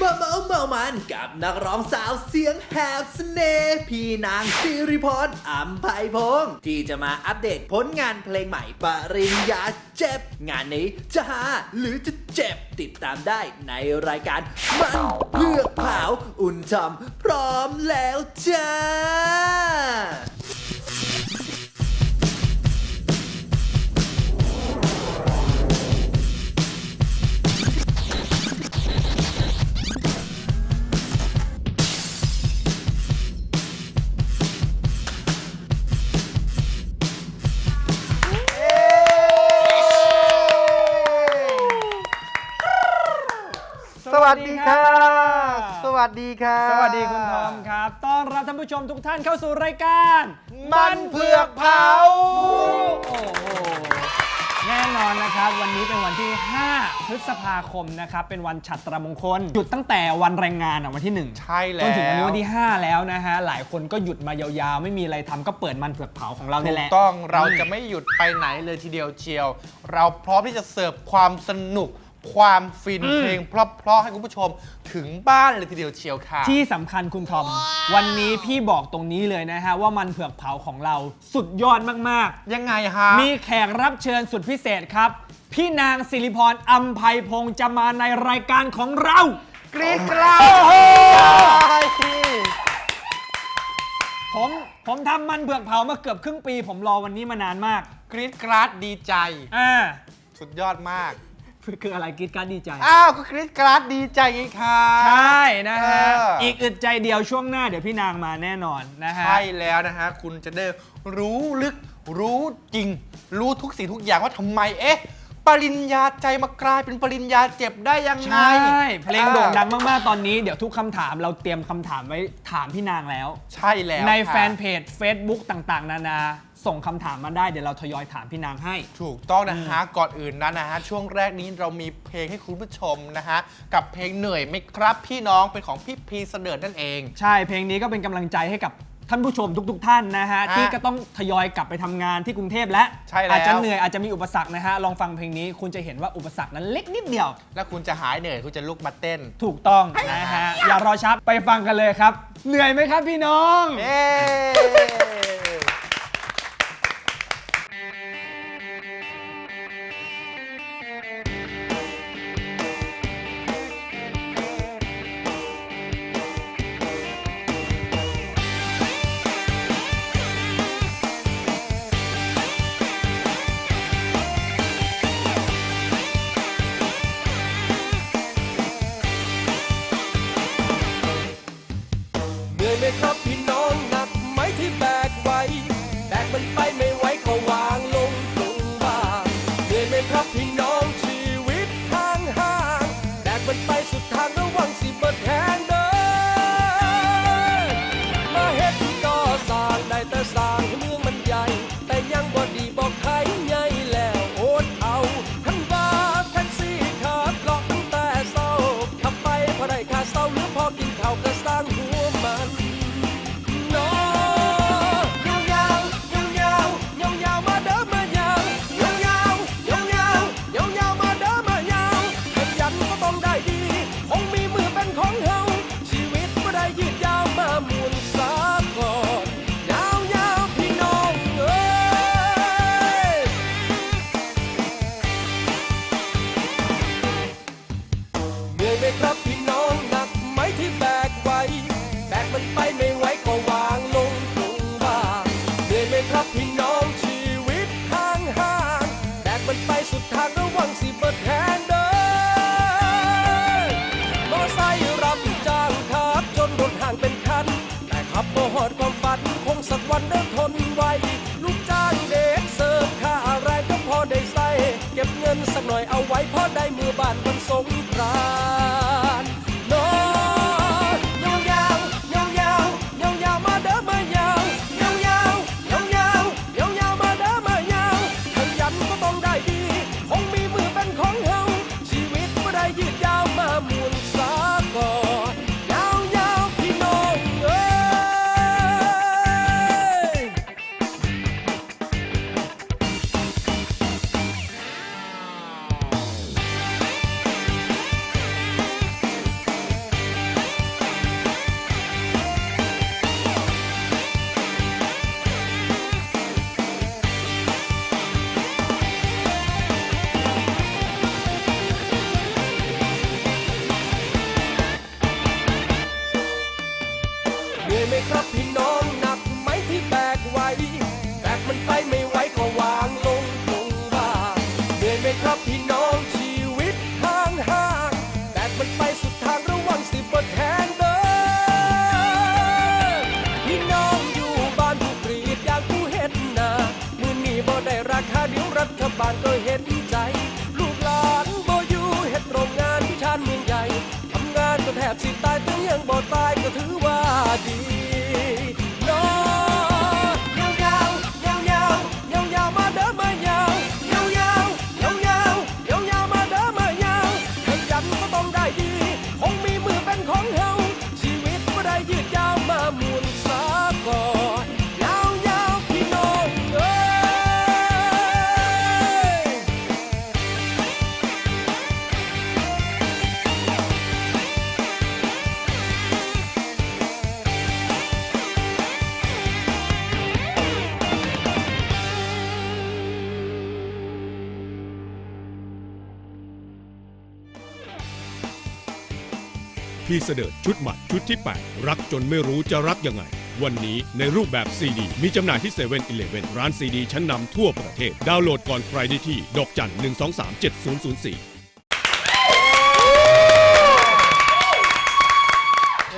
มาเมาเมามันกับนักร้องสาวเสียงแหบเสน่ห์พี่นางสิริพรอัมไพพงศ์ที่จะมาอัปเดตผลงานเพลงใหม่ปริญญาเจ็บ งานนี้จะหาหรือจะเจ็บติดตามได้ในรายการมันเพื่อกเผาอุ่นจอมพร้อมแล้วจ้า วัสดีค่ะสวัสดีคุณทอมครับ ต้อนรับท่านผู้ชมทุกท่านเข้าสู่รายการ มันเผือกเผา โอ้โห แน่นอนนะครับ วันนี้เป็นวันที่ 5 พฤษภาคมนะครับ เป็นวันฉัตรมงคล หยุดตั้งแต่วันแรงงานอะวันที่ 1 ใช่แล้วจนถึงวันนี้วันที่ 5 แล้วนะฮะ หลายคนก็หยุดมายาวๆ ไม่มีอะไรทำก็เปิดมันเผือกเผาของเราถูนี่กแหละต้องเราจะไม่หยุดไปไหนเลยทีเดียวเชียว เราพร้อมที่จะเสิร์ฟความสนุก ความฟินเพลงเพราะๆให้คุณผู้ชมถึงบ้านเลยทีเดียวเชียวค่ะ ที่สำคัญคุณทอม วันนี้พี่บอกตรงนี้เลยนะฮะ ว่ามันเผือกเผาของเราสุดยอดมากๆยังไงฮะมีแขกรับเชิญสุดพิเศษครับ พี่นางสิริพรอัมไพพงศ์จะมาในรายการของเรา กรี๊ดกราดโอ้โหใช่สิผมผมทำมันเผือกเผามาเกือบครึ่งปี ผมรอวันนี้มานานมากกรี๊ดกราดดีใจ อ่า สุดยอดมาก คืออะไรกรีดการดดีใจ อ้าวก็กรี๊ดกราดดีใจไงคะ ใช่นะฮะ เอออี อีกอึดใจเดียวช่วงหน้าเดี๋ยวพี่นางมาแน่นอนนะฮะ ใช่แล้วนะฮะ คุณจะได้รู้ลึกรู้จริง รู้ทุกสิ่งทุกอย่างว่าทำไมเอ๊ะ ปริญญาใจมากลายเป็นปริญญาเจ็บได้ยังไงใช่ เพลงโด่งดังมาก ๆ ตอนนี้เดี๋ยวทุกคำถามเราเตรียมคำถามไว้ถามพี่นางแล้ว ใช่แล้วในค่ะแฟนเพจ Facebook ต่างๆ นานา ส่งคำถามมาได้เดี๋ยวเราทยอยถามพี่นางให้ ถูกต้องนะฮะ ก่อนอื่นนั้นนะฮะ ช่วงแรกนี้เรามีเพลงให้คุณผู้ชมนะฮะ กับเพลงเหนื่อยไหมครับพี่น้องเป็นของพี่พีเสดิร์ดนั่นเอง ใช่เพลงนี้ก็เป็นกำลังใจให้กับ ท่านผู้ชมทุก ๆ ท่านนะฮะฮะ ที่ก็ต้องทยอยกลับไปทำงานที่กรุงเทพและใช่แล้ว อาจจะเหนื่อยอาจจะมีอุปสรรคนะฮะ ลองฟังเพลงนี้ คุณจะเห็นว่าอุปสรรคนั้นเล็กนิดเดียว แล้วคุณจะหายเหนื่อยคุณจะลุกมาเต้นถูกต้องนะฮะ อย่ารอช้าไปฟังกันเลยครับ เหนื่อยไหมครับพี่น้อง เย้ ยังบ่ดีบอกคางเป็นคัน แต่ขับบ่หอดความฝัน คงสักวันเดินทนไวลูกจ้างเด็กเสิร์ฟค่าอะไรก็พอได้ใส่ เก็บเงินสักหน่อยเอาไว้พอได้มือบานวันสง มันไปสุดทางระวังสิบดแทงเดินพี่น้องอยู่บ้านผู้กรีดยางผู้เฮ็ดนามือนี้บ่ได้ราคาเดี๋ยวรัฐบาลก็เห็นใจ ลูกหลานบ่อยู่เฮ็ดโรงงานที่ชานเมืองใหญ่ทำงานก็แทบสิตายแต่ยังบ่ตายก็ถือว่าดี พี่เสดิร์ดชุดใหม่ชุดที่ 8 รักจนไม่รู้จะรักยังไง วันนี้ในรูปแบบซีดี มีจำหน่ายที่เซเว่นอีเลฟเว่นร้านซีดีชั้นนำทั่วประเทศ ดาวน์โหลดก่อนใครได้ที่ ดอกจัน 1 2 3 7 0 0 4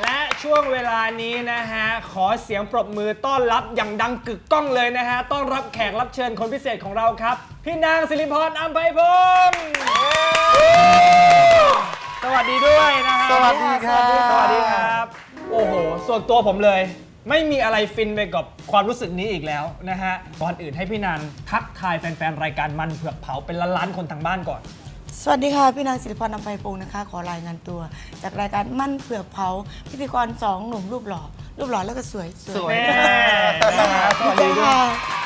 และช่วงเวลานี้นะฮะ ขอเสียงปรบมือต้อนรับอย่างดังกึกก้องเลยนะฮะ ต้อนรับแขกรับเชิญคนพิเศษของเราครับ พี่นางสิริพรอัมไพพงศ์ สวัสดีด้วยนะฮะสวัสดีครับ สวัสดีครับ โอ้โห ส่วนตัวผมเลย ไม่มีอะไรฟินไปกับความรู้สึกนี้อีกแล้วนะฮะ ก่อนอื่นให้พี่นางทักทายแฟนๆ รายการมันเผือกเผาเป็นล้านๆคนทางบ้านก่อน สวัสดีค่ะ พี่นางศิริพรนำไพพงศ์นะคะ ขอรายงานตัว จากรายการมั่นเผือกเผาพิธีกรสองหนุ่มรูปหล่อรูปหล่อแล้วก็สวยสวยแม่นะฮะสวัสดีด้วย ค่ะ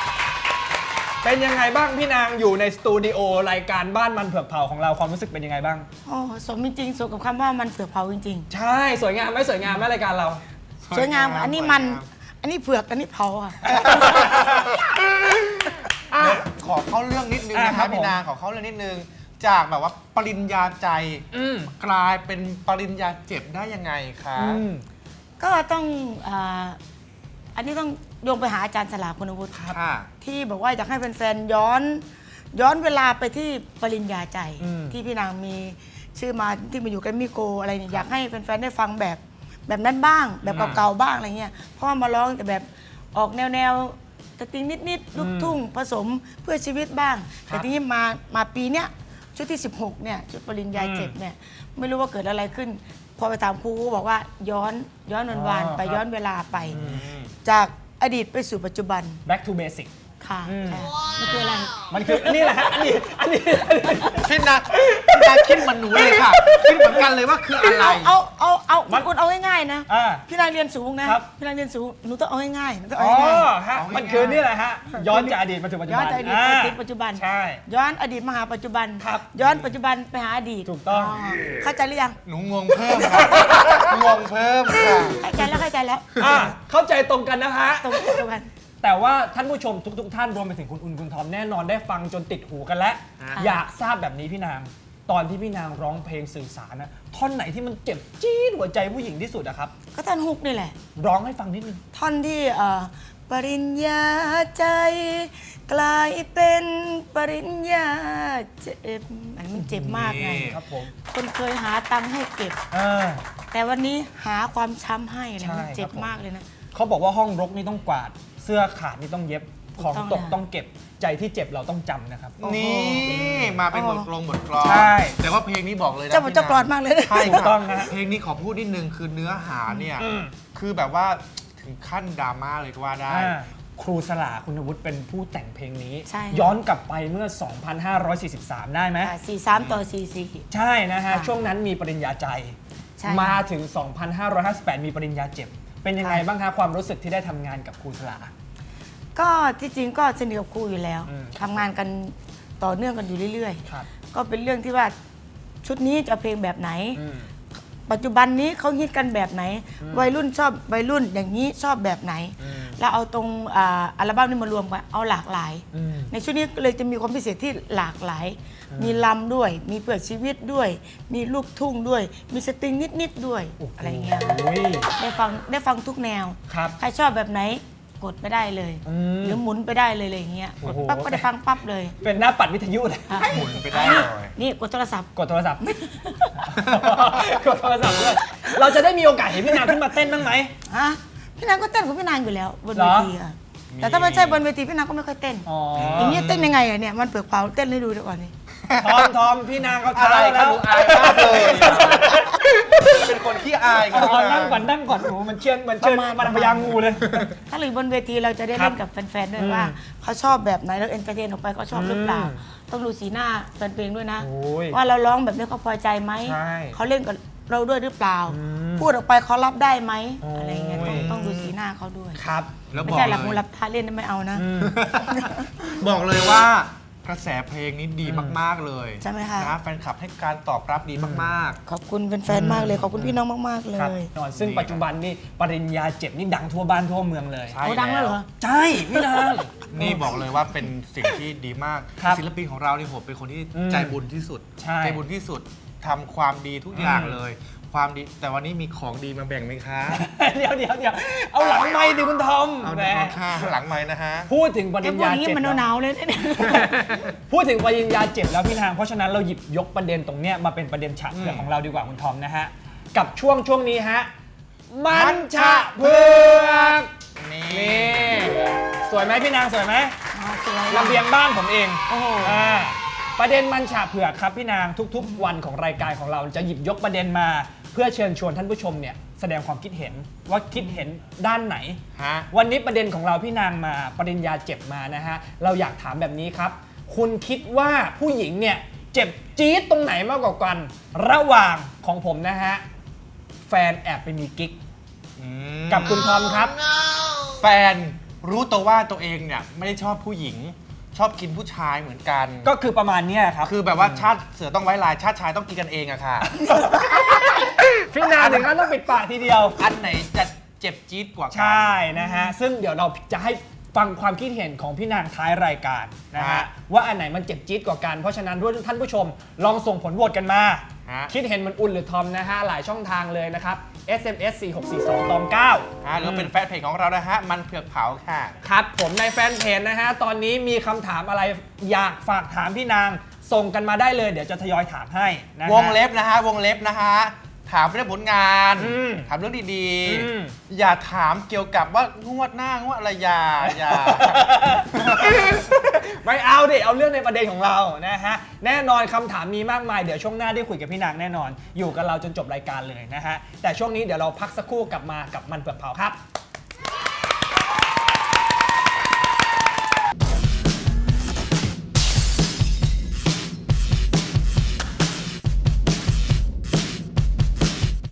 เป็นยังไงบ้างพี่นางอยู่ในสตูดิโอรายการบ้านมันเผือกเผาของเราความรู้สึกเป็นยังไงบ้าง โอ้สมจริงๆสมกับคำว่ามันเผือกเผาจริงใช่สวยงามไหมสวยงามไหมรายการเรา ๆ สวยงามอันนี้มัน อันนี้เผือกอันนี้เผาค่ะ อะขอเข้าเรื่องนิดนึงอะนะคครัรับบพี่ผม นางขอเข้าเรื่องนิดนึง จากแบบว่าปริญญาใจอืมกลายเป็นปริญญาเจ็บได้ยังไงคะ อืม ก็ต้องอ่าอันนี้ต้อง โยงไปหาอาจารย์สลาคุณวุฒิค่ะ ที่บอกว่าอยากให้แฟนๆย้อน ย้อนเวลาไปที่ปริญญาใจ อืม ที่พี่นางมีชื่อมาที่มาอยู่กันมิโกอะไรเนี่ยอยากให้แฟนๆได้ฟังแบบแบบนั้นบ้าง แบบเก่าๆบ้างอะไรเงี้ยเพราะว่ามาร้องแต่แบบออกแนวแนวๆสตริงนิดๆลูกทุ่งผสมเพื่อชีวิตบ้าง แต่ทีนี้มามาปีเนี้ยชุดที่ 16เนี่ยชุดปริญญาเจ็บเนี่ยไม่รู้ว่าเกิดอะไรขึ้น พอไปถามครูก็บอกว่าย้อนย้อนวันวานๆไปย้อนเวลาไป จาก อดีตไปสู่ปัจจุบัน back to basic ค่ะอืมใช่มันคืออะไร มันคือนี่แหละฮะอันนี้อันนี้อันนี้พี่นางพี่นางคิดเหมือนหนูเลยค่ะ คิดเหมือนกันเลยว่าคืออะไร เอาเอา เอามัเอานคุณเอาง่ายๆนะ อ่าพี่นางเรียนสูงนะ ครับ พี่นางเรียนสูง หนูต้องเอาง่ายๆหนูต้องอ๋เอาอง่ายฮะเอาง่ายๆมันคือนี่แหละฮะย้อนจากอดีตมาถึงปัจๆจุย้อบันนจากอดีตอ่าไปถึงปัจจุบัน ใช่ ย้อนอดีตมาหาปัจจุบัน ครับ ย้อนปัจจุบันไปหาอดีตถูกต้อง เข้าใจหรือยัง หนูงงเพิ่มค่ะงงเพิ่มค่ะ เข้าใจแล้วเข้าใจแล้วอะเข้าใจตรงกันนะฮะ ตรงปัจจุบัน แต่ว่าท่านผู้ชมทุก ๆ ท่านรวมไปถึงคุณอุ่นคุณทอมแน่นอนได้ฟังจนติดหูกันแล้วค่ะอยากทราบแบบนี้พี่นาง ตอนที่พี่นางร้องเพลงสื่อสารนะท่อนไหนที่มันเจ็บจี๊ดหัวใจผู้หญิงที่สุดอะครับ ก็ท่านฮุกนี่แหละ ร้องให้ฟังนิดนึง ท่อนที่เอ่อปริญญาใจ กลายเป็นปริญญาเจ็บอันนี้มันเจ็บมากไง นี่ ครับผม คนเคยหาตังค์ให้เก็บ เออ แต่วันนี้หาความช้ำให้เลยใช่มันเจ็บครับผม มากเลยนะ เขาบอกว่าห้องรกนี่ต้องกวาด เสื้อขาดนี่ต้องเย็บ ของถูกตต้องกนะต้องเก็บใจที่เจ็บเราต้องจำนะครับ นี่มาเป็นบทกลงบทกลอนใช่ แต่ว่าเพลงนี้บอกเลยนะเจ้าบทพี่เจ้ากรอนมากเลยนะใช่ถูกค่ะต้องฮะเพลงนี้ขอพูดนิดนึงคือเนื้อหาเนี่ยอืมคือแบบว่าถึงขั้นดราม่าเลยก็ว่าได้อ่าครูสลาคุณวุฒิเป็นผู้แต่งเพลงนี้ใช่ย้อนกลับไปเมื่อ 2543 ได้ไหมสี่สามต่อสี่สี่ใช่นะฮะค่ะช่วงนั้นมีปริญญาใจใช่มาถึง 2558 มีปริญญาเจ็บ เป็นยังไงค่ะบ้างคะความรู้สึกที่ได้ทำงานกับครูสลา ก็ที่จริงก็สนิทกับครูอยู่แล้วอืม ทำงานกันต่อเนื่องกันอยู่เรื่อย ครับๆ ก็เป็นเรื่องที่ว่าชุดนี้จะเอาเพลงแบบไหน อืม ปัจจุบันนี้เขาฮิตกันแบบไหนวัยรุ่นชอบวัยรุ่นอย่างนี้ชอบแบบไหนเราเอาตรงอ่าอัลบั้มนี้มารวมกันเอาหลากหลาย อืม ในชุดนี้เลยจะมีความพิเศษที่หลากหลายมีลำด้วย มีเปิดชีวิตด้วย มีลูกทุ่งด้วย มีสตริงนิดๆด้วยอะไรเงี้ยโอ้ย ได้ฟังได้ฟังทุกแนว ครับ ใครชอบแบบไหน กดไปได้เลย อืม หรือหมุนไปได้เลยอะไรอย่างเงี้ยโอ้กดโหปั๊บก็ได้ฟังปั๊บเลยเป็นหน้าปัดวิทยุเลยอะหมุนไปได้เลย นี่กดโทรศัพท์ กดโทรศัพท์ กดโทรศัพท์ด้วยเราจะได้มีโอกาสเห็นพี่นางขึ้นมาเต้นบ้างไหม ฮะพี่นางก็เต้นของพี่นางอยู่แล้วบนเหรเวอ ทีอะแต่ถ้าไม่ใช่บนเวทีพี่นางก็ไม่ค่อยเต้น อ๋อออย่างนี้เต้นยังไงอะเนี่ยมันเปลือกเผาเต้นให้ดูดีกว่านี่ ทอมทอมพี่นางเขาอะเท้าไรคแล้รับวหนูอายมากเลย เป็นคนขี้อายครับทอมนั่งก่อนนั่งก่อนโอ้โหมันเชื่อนมันเชื่อนประมาณ มันพยางงูเลย ถ้าเราอยู่บนเวทีเราจะได้ครัเล่บนกับแฟนๆด้วยอืมว่าเขาชอบแบบไหนแล้วเอนเตอร์เทนออกไปเขาชอบหรือเปล่า อืมต้องดูสีหน้าแฟนเพลงด้วยนะ โอ้ยว่าเราร้องแบบนี้เขาพอใจไหมใช่เขาเล่นกับเราด้วยหรือเปล่า อืมพูดออกไปเขารับได้ไหมโอ้ย อะไรเงี้ยต้องต้องดูสีหน้าเขาด้วยครับ แล้วบไม่อกใช่หลับเลหูยหลับตาเล่นไม่เอานะอืมบอกเลยว่า กระแสเพลงนี้ดีมาก ๆ เลยใช่ไหมคะนะแฟนคลับให้การตอบรับดีมาก ขอบคุณแฟนๆมากเลย ขอบคุณพี่น้องมากๆเลครับ ย นอนซึ่งดีปัจจุบันนี่ปริญญาเจ็บนี่ดังทั่วบ้านทั่วเมืองเลยใช่โอ้ดังแล้วเหรอ ใช่พี่นางๆนี่บอกเลยว่าเป็นสิ่งที่ดีมาก ครับศิลปินของเราเนี่ยผมเป็นคนที่อืมใจบุญที่สุด ใช่ใจบุญที่สุดทำความดีทุกอย่างอืมเลย ความดีแต่วันนี้มีของดีมาแบ่งไหมคะเดี๋ยวเดี๋ยวเดี๋ยวเอาหลังไม้ดิคุณทอมเอาแหมเดี๋ยวค่ะหลังไม้นะฮะ พูดถึงปริไอ้ญพวกญานี้เจ็บมันแล้วหนาวๆเลยเนี่ย พูดถึงปริญญาเจ็บแล้วพี่นางเพราะฉะนั้นเราหยิบยกประเด็นตรงเนี้ยมาเป็นประเด็นฉะเผือกอืมของเราดีกว่าคุณทอมนะฮะกับช่วงช่วงนี้ฮะมันฉะเผือกนี่นี่สวยไหมพี่นางสวยไหมอ๋อสวยระเบียงบ้านผมเองโอ้โห อ่า ประเด็นมันฉะเผือกครับพี่นางทุกๆ วันของรายการของเราจะหยิบยกประเด็นมา เพื่อเชิญชวนท่านผู้ชมเนี่ยแสดงความคิดเห็นว่าคิดเห็นด้านไหน ฮะ วันนี้ประเด็นของเราพี่นางมาปริญญาเจ็บมานะฮะเราอยากถามแบบนี้ครับ คุณคิดว่าผู้หญิงเนี่ยเจ็บจี๊ดตรงไหนมากกว่ากัน ระหว่างของผมนะฮะแฟนแอบไปมีกิ๊กอืมกับคุณทอมครับ แฟนรู้ตัวว่าตัวเองเนี่ยไม่ได้ชอบผู้หญิง ชอบกินผู้ชายเหมือนกัน ก็คือประมาณเนี้ยครับ คือแบบว่าชาติเสือต้องไว้ลายชาติชายต้องกินกันเองอะค่ะ พี่นางถึงขั้นต้องปิดปากทีเดียว อันไหนจะเจ็บจี๊ดกว่ากันใช่นะฮะ ซึ่งเดี๋ยวเราจะให้ฟังความคิดเห็นของพี่นางท้ายรายการนะฮะฮะว่าอันไหนมันเจ็บจี๊ดกว่ากัน เพราะฉะนั้นท่านผู้ชมลองส่งผลโหวตกันมา ฮะ คิดเห็นเหมันอุ่นหรือทอมนะฮะหลายช่องทางเลยนะครับ SMS 4642ตอง9 อ่าหรือเป็นแฟนเพจของเรานะฮะ มันเผือกเผาค่ะ ครับผมในแฟนเพจนะฮะ ตอนนี้มีคำถามอะไรอยากฝากถามพี่นาง ส่งกันมาได้เลยเดี๋ยวจะทยอยถามให้นะฮะ วงเล็บนะฮะ วงเล็บนะฮะ ถามเรื่องผลงาน อืมถามเรื่องดีอืม ๆ อย่าถามเกี่ยวกับว่างวดหน้างวดอะไรอย่าอย่า ไม่เอาดิเอาเรื่องในประเด็นของเรานะฮะแน่นอนคำถามมีมากมายเดี๋ยวช่วงหน้าได้คุยกับพี่นางแน่นอน อยู่กับเราจนจบรายการเลยนะฮะแต่ช่วงนี้เดี๋ยวเราพักสักครู่กลับมากับมันเปลือกเผาครับ